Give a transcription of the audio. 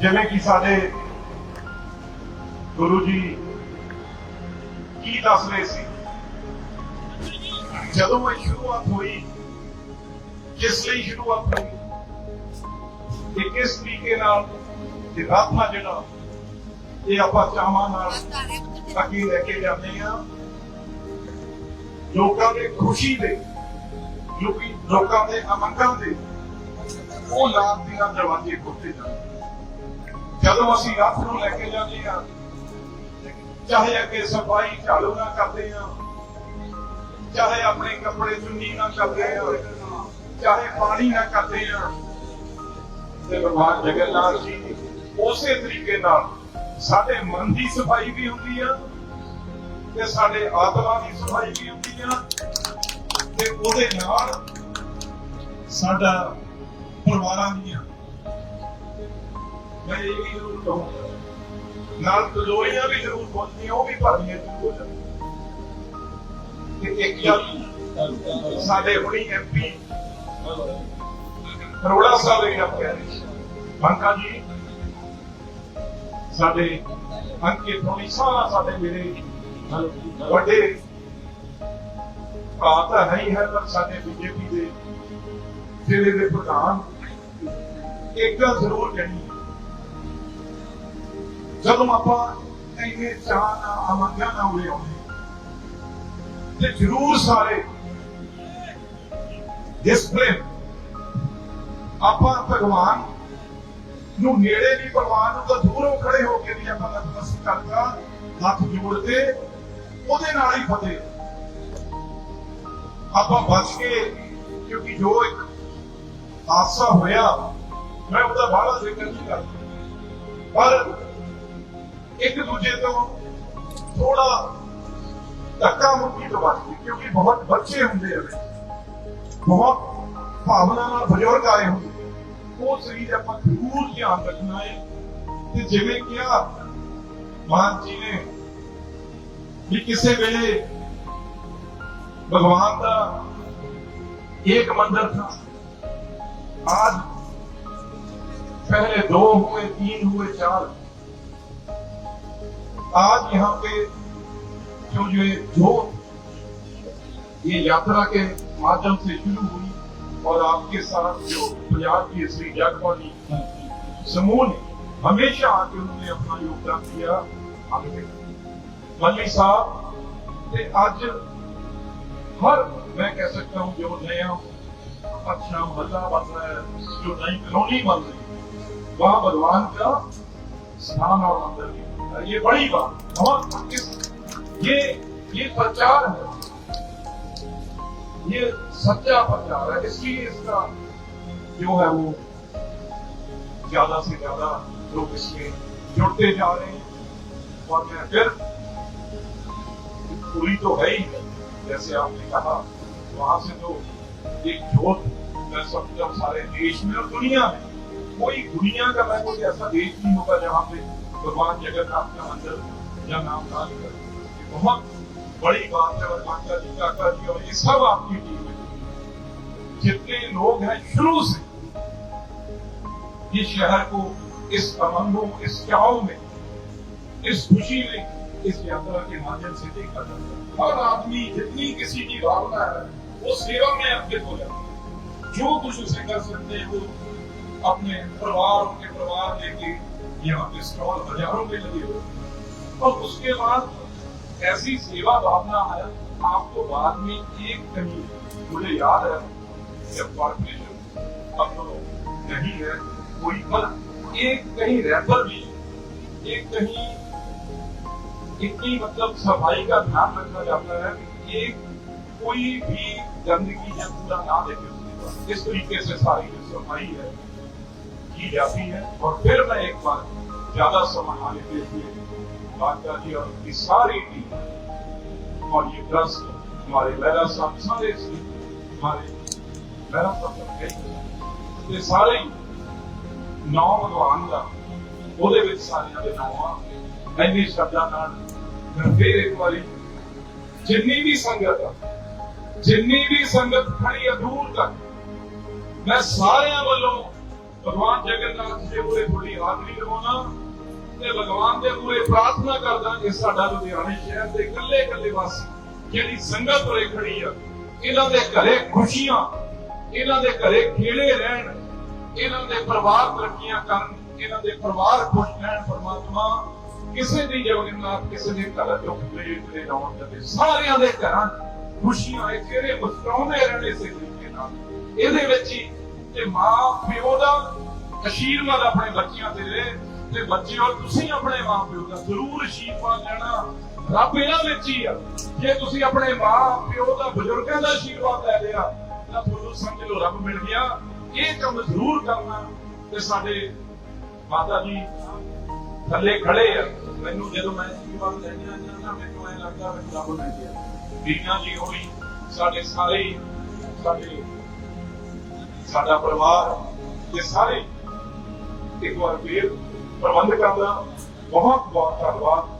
ਜਿਵੇਂ ਕਿ ਸਾਡੇ ਗੁਰੂ ਜੀ ਕੀ ਦੱਸ ਰਹੇ ਸੀ? ਜਦੋਂ ਇਹ ਸ਼ੁਰੂਆਤ ਹੋਈ, ਕਿਸ ਲਈ ਸ਼ੁਰੂਆਤ ਹੋਈ? ਤੇ ਕਿਸ ਤਰੀਕੇ ਨਾਲ ਇਹ ਰਾਤਮਾ ਜਿਹੜਾ ਇਹ ਆਪਾਂ ਚਾਵਾਂ ਨਾਲ ਅੱਗੇ ਲੈ ਕੇ ਜਾਂਦੇ ਆ ਲੋਕਾਂ ਦੇ ਖੁਸ਼ੀ ਦੇ, ਲੋਕੀ ਲੋਕਾਂ ਦੇ ਅਮੰਗਾਂ ਦੇ, ਉਹ ਲਾਭ ਦੀਆਂ ਦਰਵਾਜ਼ੇ ਖੋਲ੍ਹਦੇ ਜਾਂਦੇ। ਜਦੋਂ ਅਸੀਂ ਰੱਬ ਨੂੰ ਲੈ ਕੇ ਜਾਂਦੇ ਆ ਚਾਹੇ ਅੱਗੇ ਸਫ਼ਾਈ ਝਾੜੂ ਨਾ ਕਰਦੇ ਆ ਚਾਹੇ ਆਪਣੇ ਕੱਪੜੇ ਚੁੰਨੀ ਨਾ ਕਰਦੇ ਆ ਚਾਹੇ ਪਾਣੀ ਨਾ ਕਰਦੇ ਆ ਤੇ ਭਗਵਾਨ ਜਗਨਨਾਥ ਜੀ, ਉਸੇ ਤਰੀਕੇ ਨਾਲ ਸਾਡੇ ਮਨ ਦੀ ਸਫ਼ਾਈ ਵੀ ਹੁੰਦੀ ਆ, ਤੇ ਸਾਡੇ ਆਤਮਾ ਦੀ ਸਫ਼ਾਈ ਵੀ ਹੁੰਦੀ ਆ, ਤੇ ਉਹਦੇ ਨਾਲ ਸਾਡਾ ਪਰਿਵਾਰਾਂ ਦੀਆਂ ਮੈਂ ਇਹ ਵੀ ਜ਼ਰੂਰ ਕਹੂੰਗਾ ਨਾਲ ਤਜੋਰੀਆਂ ਵੀ ਜ਼ਰੂਰ ਪਹੁੰਚਦੀਆਂ ਉਹ ਵੀ ਭਰਨੀਆਂ ਜ਼ਰੂਰ ਹੋ ਜਾਂਦੀਆਂ ਤੇ ਇੱਕ ਯਾਰ ਸਾਡੇ ਹੁਣੀ ਐਮਪੀ ਅਰੋੜਾ ਸਾਹਿਬ ਇਹ ਆਪ ਕਹਿ ਰਹੇ ਬੰਕਾ ਜੀ, ਸਾਡੇ ਅੰਕਿਤ ਹੋਣੀ, ਸਾਰਾ ਸਾਡੇ ਮੇਰੇ ਵੱਡੇ ਭਰਾ ਤਾਂ ਨਹੀਂ ਹੈ ਪਰ ਸਾਡੇ ਬੀਜੇਪੀ ਦੇ ਜ਼ਿਲ੍ਹੇ ਦੇ ਪ੍ਰਧਾਨ। ਇੱਕ ਗੱਲ ਜ਼ਰੂਰ ਕਹਿਣੀ ਜਦੋਂ ਆਪਾਂ ਇੰਨੇ ਚਾਹ ਨਾਲ ਆਮੰਗਾਂ ਨਾਲ ਉਰੇ ਆਉਂਦੇ ਤੇ ਜ਼ਰੂਰ ਸਾਰੇ ਡਿਸਪਲਿਨ ਆਪਾਂ ਭਗਵਾਨ ਨੂੰ ਨੇੜੇ ਨਹੀਂ ਭਗਵਾਨ ਨੂੰ ਤਾਂ ਦੂਰੋਂ ਖੜੇ ਹੋ ਕੇ ਵੀ ਆਪਾਂ ਨਤਮਸਤਕ ਕਰਦਾ ਹੱਥ ਜੋੜ ਕੇ ਉਹਦੇ ਨਾਲ ਹੀ ਫਤਿਹ। ਆਪਾਂ ਬਚ ਕੇ, ਕਿਉਂਕਿ ਜੋ ਇੱਕ ਹਾਦਸਾ ਹੋਇਆ, ਮੈਂ ਉਹਦਾ ਬਾਹਲਾ ਜ਼ਿਕਰ ਨਹੀਂ ਕਰਦਾ। ਪਰ ਇੱਕ ਦੂਜੇ ਤੋਂ ਥੋੜਾ ਧੱਕਾ ਮੁੱਕੀ ਤੋਂ ਬਚ ਗਏ ਕਿਉਂਕਿ ਬਹੁਤ ਬੱਚੇ ਹੁੰਦੇ ਆ ਬਹੁਤ ਭਾਵਨਾ ਨਾਲ ਬਜ਼ੁਰਗ ਆਏ ਹੁੰਦੇ ਉਹ ਸਰੀਰ ਆਪਾਂ ਜ਼ਰੂਰ ਧਿਆਨ ਰੱਖਣਾ ਹੈ ਤੇ ਜਿਵੇਂ ਕਿਹਾ ਮਾਨ ਜੀ ਨੇ ਵੀ ਕਿਸੇ ਵੇਲੇ भगवान का एक मंदिर था आज पहले दो हुए तीन हुए चार آج یہاں پہ جو جو, جو یہ یاترا کے مادھیم سے شروع ہوئی اور آپ کے ساتھ جو پنجاب کی سری جگ والی نے ہمیشہ آ انہوں نے اپنا یوگدان دیا ملی صاحب تے اج ہر میں کہہ سکتا ہوں جو نیا اچھا مزہ بن رہا ہے جو نئی کلونی بن رہی ہے وہاں بلوان کا اسلام اور مندر یہ بڑی بات، بہت یہ یہ پرچار ہے۔ یہ سچا پرچار ہے۔ اس لیے اس کا جو ہے وہ زیادہ سے زیادہ لوگ اس میں جڑتے جا رہے ہیں۔ اور میں پھر پوری تو ہے ہی نہیں۔ جیسے آپ نے کہا، وہاں سے تو ایک جوت میں سب جب سارے دیش میں اور دنیا میں۔ کوئی دنیا کا میں کوئی ایسا دیش نہیں ہوگا جہاں پہ بھگوان جگت آپ کا مندر یا نام نام کر بہت بڑی بات ہے اور مانتا جی کاکا جی اور یہ سب آپ کی ٹیم ہے۔ جتنے لوگ ہیں شروع سے یہ شہر کو، اس امنگوں اس چاؤ میں، اس خوشی میں، اس یاترا کے مادھیم سے دیکھا جاتا ہے۔ ہر آدمی جتنی کسی کی بھاونا ہے، وہ سیوا میں ارپت ہو جاتی ہے۔ جو کچھ اسے کر سکتے ہیں، وہ اپنے پروار اپنے پروار لے کے یہاں پہ اسٹال ہزاروں میں لگے اور اس کے بعد ایسی سیوا بھاونا ہے، آپ کو بعد میں ایک کمی مجھے یاد ہے، جب کارپوریشن اب نہیں ہے، کوئی پر ایک کہیں ریپر بھی، ایک کہیں اتنی مطلب صفائی کا دھیان رکھا جاتا ہے کہ ایک کوئی بھی گندگی یا کوڑا نہ دیکھے اس طریقے سے ساری جو صفائی ہے۔ की जाती है और फिर मैं एक बार ज्यादा समय आने के लिए बादशाह जी और उनकी सारी टीम और ये ट्रस्ट हमारे लहरा साहब सारे इसमें हमारे लहरा साहब तक गए ये सारे ही ਨੌ ਭਗਵਾਨ ਦਾ ਉਹਦੇ ਵਿੱਚ ਸਾਰਿਆਂ ਦੇ ਨਾਮ ਆ ਇੰਨੀ ਸ਼ਬਦਾਂ ਨਾਲ ਮੈਂ ਫੇਰ ਇੱਕ ਵਾਰੀ ਜਿੰਨੀ ਵੀ ਸੰਗਤ ਆ ਜਿੰਨੀ ਵੀ ਸੰਗਤ ਖੜੀ ਆ ਦੂਰ ਤੱਕ ਮੈਂ ਸਾਰਿਆਂ ਵੱਲੋਂ ਭਗਵਾਨ ਜਗਨਨਾਥ ਦੇ ਮੂਹਰੇ ਥੋੜੀ ਹਾਜ਼ਰੀ ਲਵਾਉਣਾ ਤੇ ਭਗਵਾਨ ਦੇ ਮੂਹਰੇ ਪ੍ਰਾਰਥਨਾ ਕਰਦਾ ਕਿ ਸਾਡਾ ਲੁਧਿਆਣੇ ਸ਼ਹਿਰ ਦੇ ਇਕੱਲੇ ਇਕੱਲੇ ਵਾਸੀ ਜਿਹੜੀ ਸੰਗਤ ਉਰੇ ਖੜੀ ਆ, ਇਹਨਾਂ ਦੇ ਘਰੇ ਖੁਸ਼ੀਆਂ, ਇਹਨਾਂ ਦੇ ਘਰੇ ਖੇੜੇ ਰਹਿਣ, ਇਹਨਾਂ ਦੇ ਪਰਿਵਾਰ ਤਰੱਕੀਆਂ ਕਰਨ, ਇਹਨਾਂ ਦੇ ਪਰਿਵਾਰ ਖੁਸ਼ ਰਹਿਣ ਪਰਮਾਤਮਾ, ਕਿਸੇ ਦੀ ਜਗਨਨਾਥ, ਕਿਸੇ ਦੇ ਘਰ ਦੁੱਖ ਪਲੇਟ ਦੇ ਰੌਣ ਤੇ ਸਾਰਿਆਂ ਦੇ ਘਰਾਂ ਖੁਸ਼ੀਆਂ ਇਹ ਤੇਰੇ ਮੁਸਕਰਾਉਂਦੇ ਰਹਿਣ ਇਸੇ ਤਰੀਕੇ ਨਾਲ ਇਹਦੇ ਵਿੱਚ ਹੀ ਤੇ ਮਾਂ ਪਿਓ ਦਾ ਅਸ਼ੀਰਵਾਦ ਆਪਣੇ ਬੱਚਿਆਂ ਤੇ ਰਹੇ ਤੇ ਬੱਚਿਓ, ਤੁਸੀਂ ਆਪਣੇ ਮਾਂ ਪਿਓ ਦਾ ਜ਼ਰੂਰ ਅਸ਼ੀਰਵਾਦ ਲੈਣਾ। ਰੱਬ ਇਹਨਾਂ ਵਿੱਚ ਹੀ ਆ। ਜੇ ਤੁਸੀਂ ਆਪਣੇ ਮਾਂ ਪਿਓ ਦਾ, ਬਜ਼ੁਰਗਾਂ ਦਾ ਅਸ਼ੀਰਵਾਦ ਲੈ ਲਿਆ, ਤਾਂ ਤੁਹਾਨੂੰ ਸਮਝ ਲਓ ਰੱਬ ਮਿਲ ਗਿਆ। ਇਹ ਕੰਮ ਜ਼ਰੂਰ ਕਰਨਾ ਤੇ ਸਾਡੇ ਮਾਤਾ ਜੀ ਥੱਲੇ ਖੜੇ ਆ। ਮੈਨੂੰ ਜਦੋਂ ਮੈਂ ਅਸ਼ੀਰਵਾਦ ਲੈਣਾ ਜਾਂਦਾ ਮੈਨੂੰ ਐ ਲੱਗਦਾ ਮੈਂ ਰੱਬ ਮਿਲ ਗਿਆ। ਬੀਬੀਆਂ ਜੀ ਹੋਈ, ਸਾਡੇ ਸਾਰੇ, ਸਾਡੇ, ਸਾਡਾ ਪਰਿਵਾਰ ਤੇ ਸਾਰੇ ਇੱਕ ਵਾਰ ਫੇਰ ਪ੍ਰਬੰਧਕਾਂ ਦਾ ਬਹੁਤ ਬਹੁਤ ਧੰਨਵਾਦ।